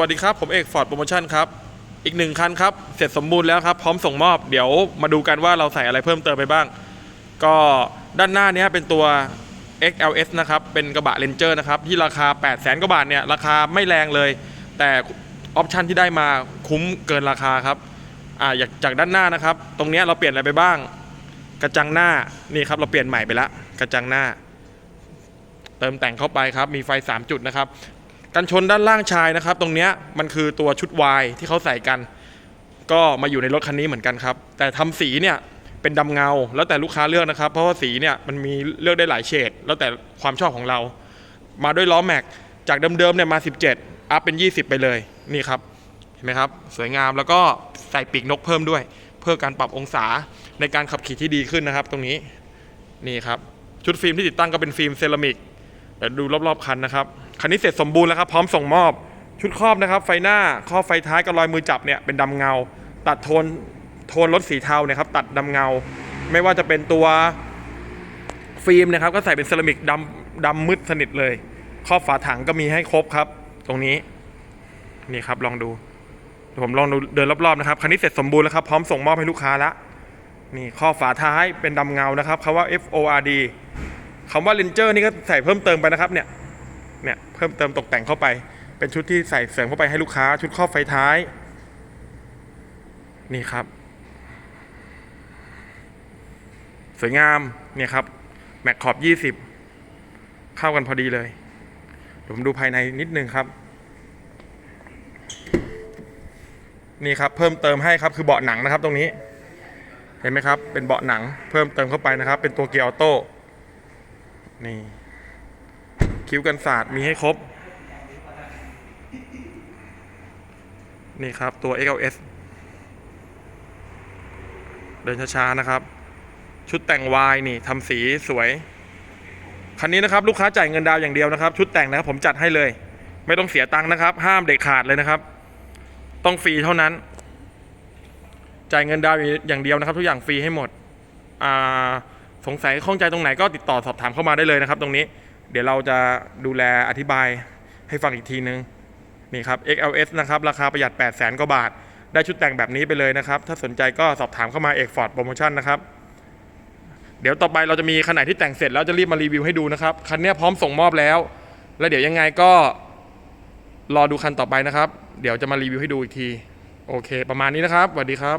วัสดีครับ ผมเอกฟอร์ดโปรโมชั่นครับ อีกหนึ่งคันครับ เสร็จสมบูรณ์แล้วครับ พร้อมส่งมอบ เดี๋ยวมาดูกันว่าเราใส่อะไรเพิ่มเติมไปบ้าง ก็ด้านหน้านี้เป็นตัว XLS นะครับ เป็นกระบะเลนเจอร์นะครับ ที่ราคา 8 0 0 0 0 0กว่าบาทเนี่ย ราคาไม่แรงเลย แต่ออปชันที่ได้มาคุ้มเกินราคาครับอ่าอยากจากด้านหน้านะครับ ตรงนี้เราเปลี่ยนอะไรไปบ้าง กระจังหน้านี่ครับเราเปลี่ยนใหม่ไปละกระจังหน้า เติมแต่งเข้าไปครับมีไฟ 3 จุดนะครับ กันชนด้านล่างชายนะครับ ตรงเนี้ยมันคือตัวชุดวายที่เขาใส่กัน ก็มาอยู่ในรถคันนี้เหมือนกันครับ แต่ทำสีเนี่ยเป็นดำเงา แล้วแต่ลูกค้าเลือกนะครับ เพราะว่าสีเนี่ยมันมีเลือกได้หลายเฉดแล้วแต่ความชอบของเรา มาด้วยล้อแม็กจากเดิมๆเนี่ยมา 17 อัพเป็น 20 ไปเลยนี่ครับเห็นไหมครับ สวยงามแล้วก็ใส่ปีกนกเพิ่มด้วย เพื่อการปรับองศาในการขับขี่ที่ดีขึ้นนะครับ ตรงนี้นี่ครับชุดฟิล์มที่ติดตั้งก็เป็นฟิล์มเซรามิก เดี๋ยวดูรอบๆคันนะครับ คันนี้เสร็จสมบูรณ์แล้วครับ พร้อมส่งมอบ ชุดครอบนะครับ ไฟหน้าครอบไฟท้ายกับรอยมือจับเนี่ยเป็นดำเงา ตัดโทนโทนรถสีเทาเนี่ยครับตัดดำเงา ไม่ว่าจะเป็นตัวฟิล์มนะครับ ก็ใส่เป็นเซรามิกดำดำมืดสนิทเลย ครอบฝาถังก็มีให้ครบครับ ตรงนี้นี่ครับลองดูผมลองดูเดินรอบๆนะครับคันนี้เสร็จสมบูรณ์แล้วครับพร้อมส่งมอบให้ลูกค้าละนี่ครอบฝาท้ายเป็นดำเงานะครับคำว่า F O R D คำว่า Ranger นี่ก็ใส่เพิ่มเติมไปนะครับเนี่ยเนี่ยเพิ่มเติมตกแต่งเข้าไป เป็นชุดที่ใส่เสริมเข้าไปให้ลูกค้า ชุดครอบไฟท้าย นี่ครับ สวยงามเนี่ยครับแม็กขอบ 20 เข้ากันพอดีเลยเดี๋ยวผมดูภายในนิดนึงครับนี่ครับเพิ่มเติมให้ครับคือเบาะหนังนะครับตรงนี้ เห็นไหมครับ เป็นเบาะหนังเพิ่มเติมเข้าไปนะครับ เป็นตัวเกียร์ออโต้ นี่คิ้วกันศาสตร์มีให้ครบ นี่ครับตัว XLS เดินช้าๆนะครับ ชุดแต่งวายนี่ทำสีสวย คันนี้นะครับ ลูกค้าจ่ายเงินดาวอย่างเดียวนะครับ ชุดแต่งนะครับผมจัดให้เลย ไม่ต้องเสียตังค์นะครับ ห้ามเด็ดขาดเลยนะครับ ต้องฟรีเท่านั้น จ่ายเงินดาวอย่างเดียวนะครับ ทุกอย่างฟรีให้หมด อ่า สงสัยข้องใจตรงไหนก็ติดต่อสอบถามเข้ามาได้เลยนะครับ ตรงนี้เดี๋ยวเราจะดูแลอธิบายให้ฟังอีกทีนึงนี่ครับ XLS นะครับ ราคาประหยัด 8 0 0 0 0 0กว่าบาท ได้ชุดแต่งแบบนี้ไปเลยนะครับ ถ้าสนใจก็สอบถามเข้ามาเอกฟอร์ดโปรโมชั่นนะครับ เดี๋ยวต่อไปเราจะมีคันไหนที่แต่งเสร็จแล้วจะรีบมารีวิวให้ดูนะครับ คันนี้พร้อมส่งมอบแล้ว แล้วเดี๋ยวยังไงก็รอดูคันต่อไปนะครับ เดี๋ยวจะมารีวิวให้ดูอีกที โอเค ประมาณนี้นะครับสวัสดีครับ